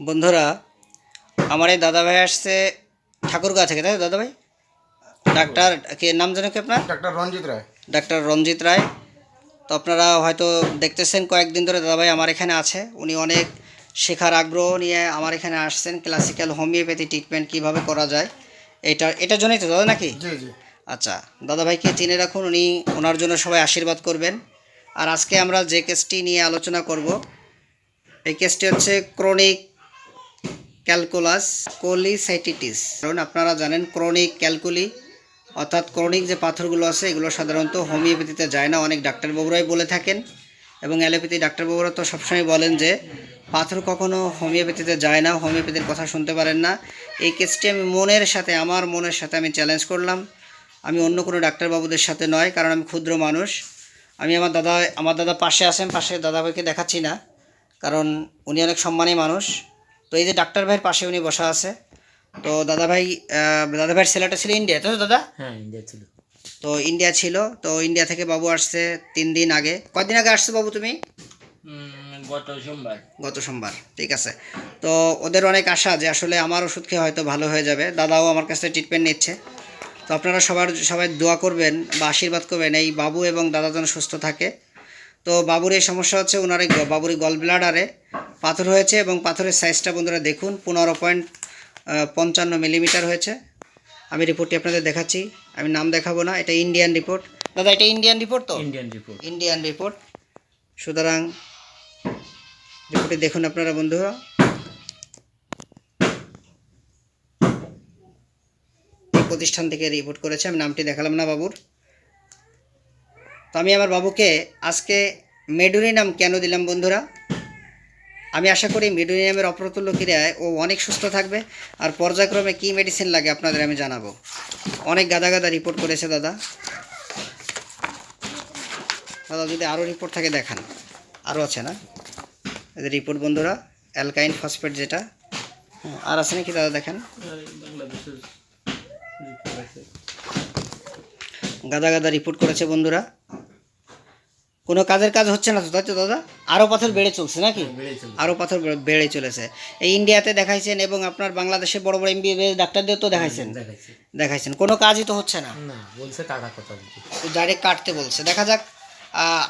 বন্ধুরা আমার এই দাদাভাই আসছে ঠাকুরগাঁ থেকে তাই দাদাভাই? ডাক্তার কে নাম জানো কি আপনার? ডাক্তার রঞ্জিত রায়। ডাক্তার রঞ্জিত রায়। তো আপনারা হয়তো দেখতেছেন কয়েকদিন ধরে দাদাভাই আমার এখানে আছে। উনি অনেক শেখার আগ্রহ নিয়ে আমার এখানে আসছেন ক্লাসিক্যাল হোমিওপ্যাথি ট্রিটমেন্ট কীভাবে করা যায় এটা এটার জন্যই তো দাদা নাকি? জি জি। আচ্ছা দাদাভাইকে চিনে রাখুন উনি ওনার জন্য সবাই আশীর্বাদ করবেন। আর আজকে আমরা যে কেসটি নিয়ে আলোচনা করব এই কেসটি হচ্ছে ক্রনিক ক্যালকুলাস কোলিসাইটিটিস। কারণ আপনারা জানেন ক্রনিক ক্যালকুলি, অর্থাৎ ক্রনিক যে পাথরগুলো আছে, এগুলো সাধারণত হোমিওপ্যাথিতে যায় না, অনেক ডাক্তারবাবুরাই বলে থাকেন। এবং অ্যালোপ্যাথি ডাক্তারবাবুরা তো সবসময় বলেন যে, পাথর কখনো হোমিওপ্যাথিতে যায় না, হোমিওপ্যাথির কথা শুনতে পারেন না। এই কেসটি আমি মনের সাথে, আমার মনের সাথে আমি চ্যালেঞ্জ করলাম। আমি অন্য কোনো ডাক্তারবাবুদের সাথে নয়, কারণ আমি ক্ষুদ্র মানুষ। আমি আমার দাদা আমার দাদা পাশে আছেন, পাশে দাদাভাইকে দেখাচ্ছি না, কারণ উনি অনেক সম্মানী মানুষ। তো এই যে ডাক্তার ভাইয়ের পাশে উনি বসা আছে। তো দাদাভাই আহ, দাদাভাইয়ের ছেলেটা ছিল ইন্ডিয়া তো দাদা? হ্যাঁ ইন্ডিয়া ছিল। তো ইন্ডিয়া ছিল। তো ইন্ডিয়া থেকে বাবু আসছে তিন দিন আগে। কয়দিন আগে আসছে বাবু তুমি? গত সোমবার। গত সোমবার ঠিক আছে। তো ওদের অনেক আশা যে আসলে আমার ওষুধ খেয়ে হয়তো ভালো হয়ে যাবে। দাদাও আমার কাছে ট্রিটমেন্ট নিচ্ছে। তো আপনারা সবার সবাই দোয়া করবেন বা আশীর্বাদ করবেন এই বাবু এবং দাদা যেন সুস্থ থাকে। তো বাবুর এই সমস্যা হচ্ছে ওনার বাবুর গল ব্লাডারে পাথর হয়েছে এবং পাথরের সাইজটা বন্ধুরা দেখুন পনেরো পয়েন্ট পঞ্চান্ন মিলিমিটার হয়েছে। আমি রিপোর্টটি আপনাদের দেখাচ্ছি আমি নাম দেখাবো না এটা ইন্ডিয়ান রিপোর্ট দাদা এটা ইন্ডিয়ান রিপোর্ট তো? ইন্ডিয়ান রিপোর্ট ইন্ডিয়ান রিপোর্ট সুতরাং রিপোর্টটি দেখুন আপনারা বন্ধুরা। প্রতিষ্ঠান থেকে রিপোর্ট করেছে আমি নামটি দেখালাম না বাবুর। তো আমি আমার বাবুকে আজকে মেডুরি নাম কেন দিলাম বন্ধুরা? আমি আশা করি মেডুরি নামের অপ্রতুল্য ক্রিয়ায় ও অনেক সুস্থ থাকবে। আর পর্যায়ক্রমে কী মেডিসিন লাগে আপনাদের আমি জানাব। অনেক গাদা গাদা রিপোর্ট করেছে দাদা। দাদা যদি আরও রিপোর্ট থাকে দেখান। আরও আছে না? এদের রিপোর্ট বন্ধুরা অ্যালকাইন ফসফেট যেটা। হ্যাঁ, আর আছে নাকি দাদা দেখেন। গাদা গাদা রিপোর্ট করেছে বন্ধুরা। কোনো কাজের কাজ হচ্ছে না তো তাই তো দাদা? আরও পাথর বেড়ে চলছে নাকি? চলছে। আরও পাথর বেড়ে- চলেছে। এই ইন্ডিয়াতে দেখাইছেন এবং আপনার বাংলাদেশে বড় বড় এমবিবিএস ডাক্তারদের তো দেখাইছেন। দেখাইছে। দেখাইছেন। কোনো কাজই তো হচ্ছে না। বলছে টাকা কথা ডাইরেক্ট কাটতে বলছে। দেখা যাক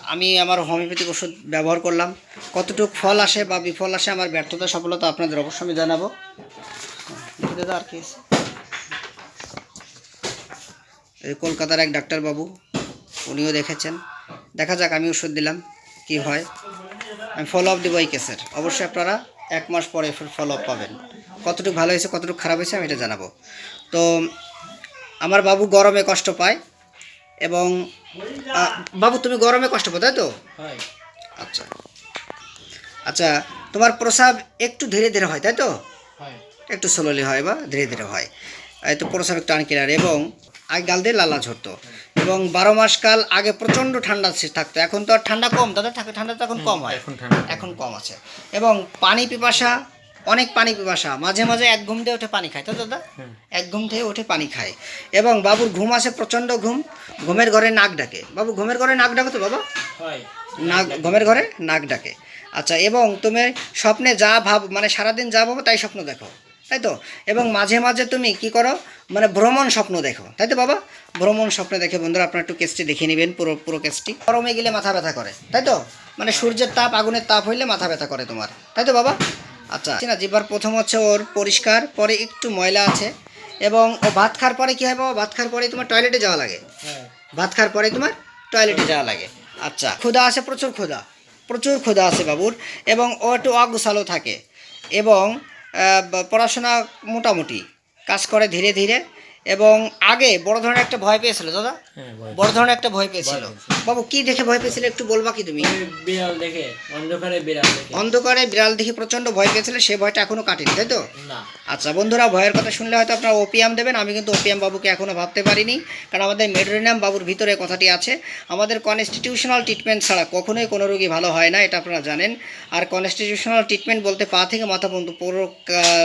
আমি আমার হোমিওপ্যাথিক ওষুধ ব্যবহার করলাম। কতটুকু ফল আসে বা বিফল আসে আমার ব্যর্থতা সফলতা আপনাদের অবশ্যই আমি জানাব। দাদা আর কি এই কলকাতার এক ডাক্তারবাবু উনিও দেখেছেন। দেখা যাক আমি ওষুধ দিলাম কি হয়। আমি ফলো আপ দেবো এই কেসের অবশ্যই আপনারা এক মাস পরে ফলো আপ পাবেন। কতটুকু ভালো হয়েছে কতটুকু খারাপ হয়েছে আমি এটা জানাব। তো আমার বাবু গরমে কষ্ট পায় এবং বাবু তুমি গরমে কষ্ট পাও তাই তো? আচ্ছা। আচ্ছা তোমার প্রসাব একটু ধীরে ধীরে হয় তাই তো? একটু স্লোলি হয় বা ধীরে ধীরে হয়। এই তো প্রসাব একটু আনকিলার এবং আগে গাল দিয়ে লালা ঝরতো। এবং বারো মাস কাল আগে প্রচণ্ড ঠান্ডা থাকতো। এখন তো আর ঠান্ডা কম। দাদা থাকে ঠান্ডা তো এখন কম হয়। এখন কম। আছে। এবং পানি পিপাসা অনেক পানি পিপাসা। মাঝে মাঝে এক ঘুম দিয়ে উঠে পানি খায়। তো দাদা এক ঘুম থেকে উঠে পানি খায়। এবং বাবুর ঘুম আসে প্রচণ্ড ঘুম। ঘুমের ঘরে নাক ডাকে। বাবু ঘুমের ঘরে নাক ডাকে তো বাবা। নাক ঘুমের ঘরে নাক ডাকে। আচ্ছা এবং তুমি স্বপ্নে যা ভাব মানে সারাদিন যা ভাবো তাই স্বপ্ন দেখো। তাই তো এবং মাঝে মাঝে তুমি কি করো? মানে ভ্রমণ স্বপ্ন দেখো। তাই তো বাবা? ভ্রমণ স্বপ্ন দেখে বন্ধুরা আপনার একটু কেসটি দেখে নেবেন পুরো পুরো কেসটি গরমে গেলে মাথা ব্যথা করে তাই তো মানে সূর্যের তাপ আগুনের তাপ হইলে মাথা ব্যথা করে তোমার। তাই তো বাবা? আচ্ছা না জিবার প্রথম হচ্ছে ওর পরিষ্কার পরে একটু ময়লা আছে। এবং ও ভাত খাওয়ার পরে কী হয় বাবা? ভাত খাওয়ার পরে তোমার টয়লেটে যাওয়া লাগে। হ্যাঁ। ভাত খাওয়ার পরে তোমার টয়লেটে যাওয়া লাগে। আচ্ছা ক্ষুধা আছে প্রচুর ক্ষুধা। প্রচুর ক্ষুধা আছে বাবুর। এবং ও একটু অগুছালো থাকে। এবং পড়াশোনা মোটামুটি। কাজ করে ধীরে ধীরে। এবং আগে বড় ধরনের একটা ভয় পেয়েছিল দাদা? হ্যাঁ বড় ধরনের একটা ভয় পেয়েছিল। বাবু কি দেখে ভয় পেয়েছিল একটু বলবা কি তুমি? বিড়াল দেখে অন্ধকারে বিড়াল দেখে। অন্ধকারে বিড়াল দেখে প্রচণ্ড ভয় পেয়েছিল সে ভয়টা এখনও কাটেনি তাই তো? না। আচ্ছা বন্ধুরা ভয়ের কথা শুনলে হয়তো আপনারা ওপিয়াম দেবেন আমি কিন্তু ওপিয়াম বাবুকে এখনও ভাবতে পারিনি কারণ আমাদের মেডোরিনাম বাবুর ভিতরে কথাটি আছে আমাদের কনস্টিটিউশনাল ট্রিটমেন্ট ছাড়া কখনোই কোনো রোগী ভালো হয় না এটা আপনারা জানেন। আর কনস্টিটিউশনাল ট্রিটমেন্ট বলতে পা থেকে মাথা পর্যন্ত পুরো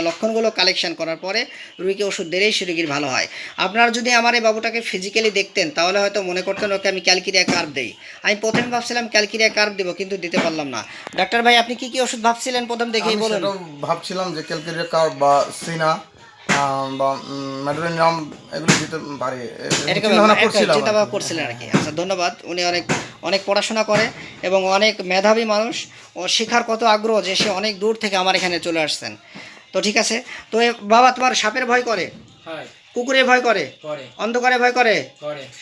লক্ষণগুলো কালেকশন করার পরে রুগীকে ওষুধ দিলেই সে রুগীর ভালো হয়। আপনারা যদি আমার এই বাবুটাকে ফিজিক্যালি দেখতেন তাহলে হয়তো মনে করতেন ওকে আমি ক্যালকিরিয়া কার্ভ দেই। আমি প্রথমে ভাবছিলাম ক্যালকিরিয়া কার্ভ দেবো কিন্তু দিতে পারলাম না। ডাক্তার ভাই আপনি কি কি ওষুধ ভাবছিলেন প্রথম দেখেই বলুন। ভাবছিলাম যে ক্যালকেরিয়া কার বা সিনা বা ম্যাডোরিনাম এগুলো দিতে পারি। চিন্তাভাবনা একটা করছিলাম চিন্তা ভাবনা করছিলেন আর কি। আচ্ছা ধন্যবাদ। উনি অনেক অনেক পড়াশোনা করে এবং অনেক মেধাবী মানুষ। ও শেখার কত আগ্রহ যে সে অনেক দূর থেকে আমার এখানে চলে আসছেন। তো ঠিক আছে। তো বাবা তোমার সাপের ভয় করে? হয়। কুকুরের ভয় করে করে। অন্ধকারে ভয় করে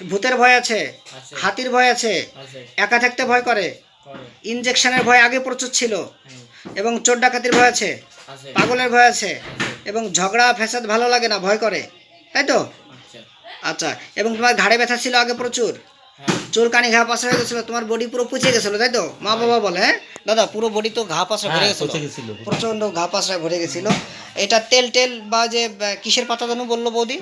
ভূতের ভয় আছে হাতির ভয় আছে একা থাকতে ভয় করে। ইনজেকশনের ভয় আগে প্রচুর ছিল এবং চোর ডাকাতির ভয় আছে। পাগলের ভয় আছে আছে। এবং ঝগড়া ফ্যাসাদ ভালো লাগে না ভয় করে। তাই তো? আচ্ছা। আচ্ছা এবং তোমার ঘাড়ে ব্যথা ছিল আগে প্রচুর? হ্যাঁ। চুলকানি ঘা পাশা হয়ে গেছিল তোমার বডি পুরো পুচে গেছিল তাই তো? মা বাবা বলে হ্যাঁ? দাদা পুরো বডি তো ঘা পাশা ভরে গেছিল। প্রচণ্ড ঘা পাশায় ভরে গেছিল। এটা তেল টেল বা যে কিসের পাতা জানো বলল বৌদি?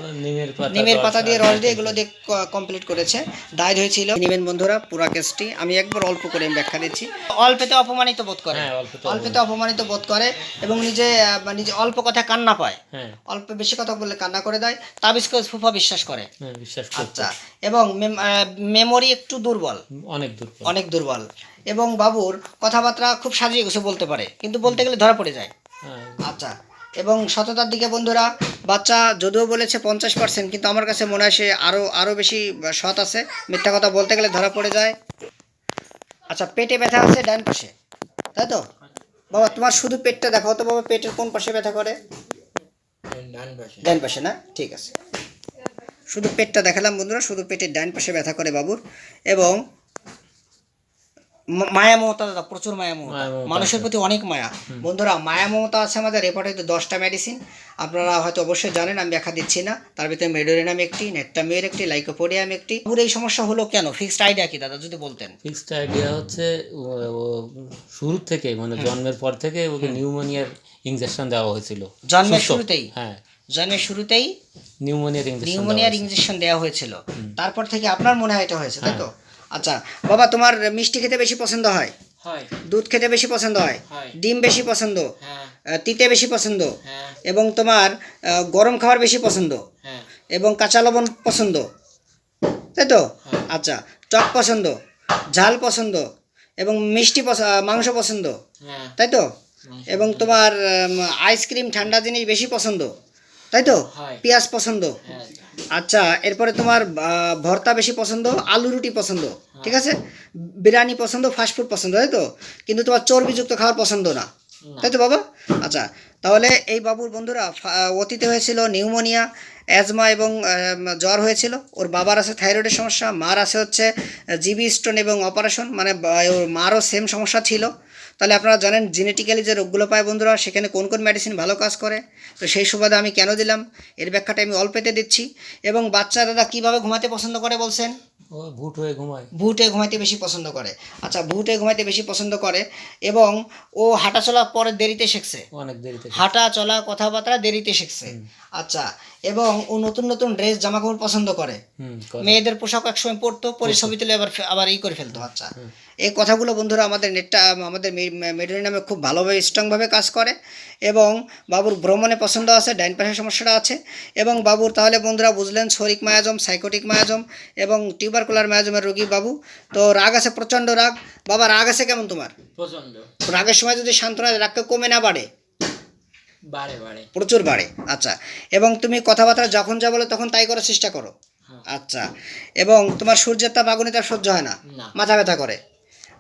নিমের পাতা দিয়ে রস দিয়ে এগুলো দিয়ে কমপ্লিট করেছে। ডায়েট হয়েছিল। নিবেন বন্ধুরা পুরা কেসটি আমি একবার অল্প করে ব্যাখ্যা দিচ্ছি। অল্পেতে অপমানিত বোধ করে। হ্যাঁ, অল্পেতে অপমানিত। বোধ করে এবং নিজে নিজে অল্প কথা কান্না পায়। হ্যাঁ। অল্প বেশি কথা বললে কান্না করে দেয়। তাবিজ করে ফুফা বিশ্বাস করে। হ্যাঁ আচ্ছা। এবং মেমোরি একটু দুর্বল। অনেক দূর অনেক দুর্বল। এবং বাবুর কথাবার্তা খুব সাজিয়ে গুছে বলতে পারে কিন্তু বলতে গেলে ধরা পড়ে যায়। হ্যাঁ। আচ্ছা এবং সততার দিকে বন্ধুরা বাচ্চা যদিও বলেছে পঞ্চাশ পার্সেন্ট কিন্তু আমার কাছে মনে হয় সে আরও আরও বেশি সৎ আছে। মিথ্যা কথা বলতে গেলে ধরা পড়ে যায়। আচ্ছা পেটে ব্যথা আছে ডান পাশে তাই তো? বাবা তোমার শুধু পেটটা দেখাও তো বাবা পেটের কোন পাশে ব্যথা করে? ডান পাশে। ডান পাশে না? ঠিক আছে। শুধু পেটটা দেখালাম বন্ধুরা শুধু পেটের ডান পাশে ব্যথা করে বাবুর এবং মায়া মমতা দাদা প্রচুর মায়া মমতা। মানুষের প্রতি অনেক মায়া। বন্ধুরা মায়া মমতা আছে আমাদের রেপার্টে দশটা মেডিসিন আপনারা হয়তো অবশ্যই জানেন আমি ব্যাখ্যা দিচ্ছি না। তার ভিতরে মেডোরিনাম একটি নেট্টামিয়ের একটি লাইকোপোডিয়াম একটি। পুরো এই সমস্যা হলো কেন? ফিক্সড আইডিয়া কি দাদা যদি বলতেন। ফিক্সড আইডিয়া হচ্ছে শুরু থেকে মানে জন্মের পর থেকে ওকে নিউমোনিয়ার ইনজেকশন দেওয়া হয়েছিল। জন্মের শুরুতেই? হ্যাঁ। জন্মের শুরুতেই? নিউমোনিয়ার ইঞ্জেকশন নিউমোনিয়ার ইঞ্জেকশন দেওয়া হয়েছিল। তারপর থেকে আপনার মনে হয় এটা হয়েছে তাই তো? আচ্ছা বাবা তোমার মিষ্টি খেতে বেশি পছন্দ হয়? হয়। দুধ খেতে বেশি পছন্দ হয়? হয়। ডিম বেশি পছন্দ? হ্যাঁ। তিতে বেশি পছন্দ? হ্যাঁ। এবং তোমার গরম খাবার বেশি পছন্দ? হ্যাঁ। এবং কাঁচা লবণ পছন্দ? তাই তো? আচ্ছা টক পছন্দ? ঝাল পছন্দ? এবং মিষ্টি মাংস পছন্দ? হ্যাঁ। তাই তো? এবং তোমার আইসক্রিম ঠান্ডা জিনিস বেশি পছন্দ? তাই তো হয়। পেঁয়াজ পছন্দ? হ্যাঁ। আচ্ছা এরপরে তোমার আহ, ভর্তা বেশি পছন্দ আলু রুটি পছন্দ ঠিক আছে? বিরিয়ানি পছন্দ ফাস্টফুড পছন্দ তাই তো কিন্তু তোমার চর্বিযুক্ত খাওয়ার পছন্দ না। তাই তো বাবা? আচ্ছা তাহলে এই বাবুর বন্ধুরা অতীতে হয়েছিল নিউমোনিয়া অ্যাজমা এবং জ্বর হয়েছিল। ওর বাবার আছে থাইরয়েডের সমস্যা মার আছে হচ্ছে জিবি স্টোন এবং অপারেশন মানে ওর মারও সেম সমস্যা ছিল। তাহলে আপনারা জানেন জেনেটিক্যালি যে রোগগুলো পায় বন্ধুরা সেখানে কোন কোন মেডিসিন ভালো কাজ করে। তো সেই সুবাদে আমি কেন দিলাম? এর ব্যাখ্যাটা আমি অল্পেতে দিচ্ছি। এবং বাচ্চা দাদা কীভাবে ঘুমাতে পছন্দ করে বলছেন? ও ভুট হয়ে ঘুমায়। ভুটে ঘুমাইতে বেশি পছন্দ করে। আচ্ছা ভুটে ঘুমাইতে বেশি পছন্দ করে এবং ও হাঁটাচলা পরে দেরিতে শিখছে। অনেক দেরিতে হাঁটা চলা কথাবার্তা দেরিতে শিখছে। আচ্ছা এবং ও নতুন নতুন ড্রেস জামা কাপড় পছন্দ করে। মেয়েদের পোশাক একসময় পরতো পরে ছবি তুলে আবার আবার ই করে ফেলতো। আচ্ছা এই কথাগুলো বন্ধুরা আমাদের নেটটা আমাদের মেডুরি নামে খুব ভালোভাবে স্ট্রংভাবে কাজ করে। এবং বাবুর ভ্রমণে পছন্দ আছে ডাইন পাশের সমস্যাটা আছে। এবং বাবুর তাহলে বন্ধুরা বুঝলেন শরিক মায়াজম সাইকোটিক মায়াজম এবং টিউবারকুলার মায়াজমের রোগী বাবু। তো রাগ আছে প্রচণ্ড রাগ। বাবা রাগ আছে কেমন তোমার? পছন্দ রাগের সময় যদি শান্ত না রাগকে কমে না বাড়ে বাড়ে বাড়ে প্রচুর বাড়ে আচ্ছা। এবং তুমি কথাবার্তা যখন যা বলো তখন তাই করার চেষ্টা করো। হ্যাঁ। আচ্ছা। এবং তোমার সূর্যের তাপ আগুনে তাপ সহ্য হয় না? না। মাথা ব্যথা করে।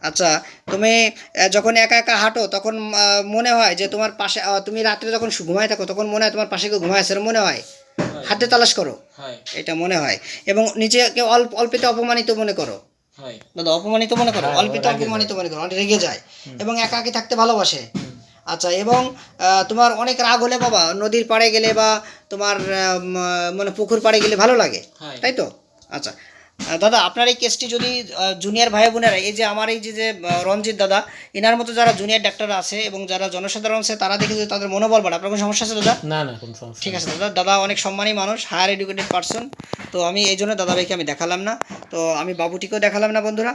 আচ্ছা তুমি যখন একা একা হাঁটো তখন মনে হয় যে তোমার পাশে তুমি রাত্রে যখন ঘুমায় থাকো তখন মনে হয় তোমার পাশে কেউ ঘুমায় আছে মনে হয়? হাতে তালাশ করো। এটা মনে হয়। এবং নিজেকে অল্প অল্পতে অপমানিত মনে করো। দাদা অপমানিত মনে করো? অল্পতে অপমানিত মনে করো। অনেক রেগে যায়। এবং একা একাকি থাকতে ভালোবাসে। আচ্ছা এবং তোমার অনেক রাগ হলে বাবা নদীর পাড়ে গেলে বা তোমার মানে পুকুর পাড়ে গেলে ভালো লাগে তাই তো? আচ্ছা দাদা আপনার এই কেসটি যদি জুনিয়র ভাই বোনেরা এই যে আমার এই যে যে রঞ্জিত দাদা এনার মতো যারা জুনিয়র ডাক্তার আছে এবং যারা জনসাধারণ আছে তারা দেখে যদি তাদের মনোবল বাড়ে আপনার কোনো সমস্যা আছে দাদা? না না কোনো সমস্যা ঠিক আছে দাদা দাদা অনেক সম্মানী মানুষ হায়ার এডুকেটেড পারসন তো আমি এই জন্য দাদাভাইকে আমি দেখালাম না তো আমি বাবুটিকেও দেখালাম না বন্ধুরা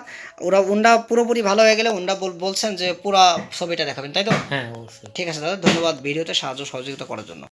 ওরা উন্ডা পুরোপুরি ভালো হয়ে গেলে উন্ডা বলছেন যে পুরা ছবিটা দেখাবেন তাই তো? হ্যাঁ অবশ্যই। ঠিক আছে দাদা ধন্যবাদ ভিডিওতে সাহায্য সহযোগিতা করার জন্য।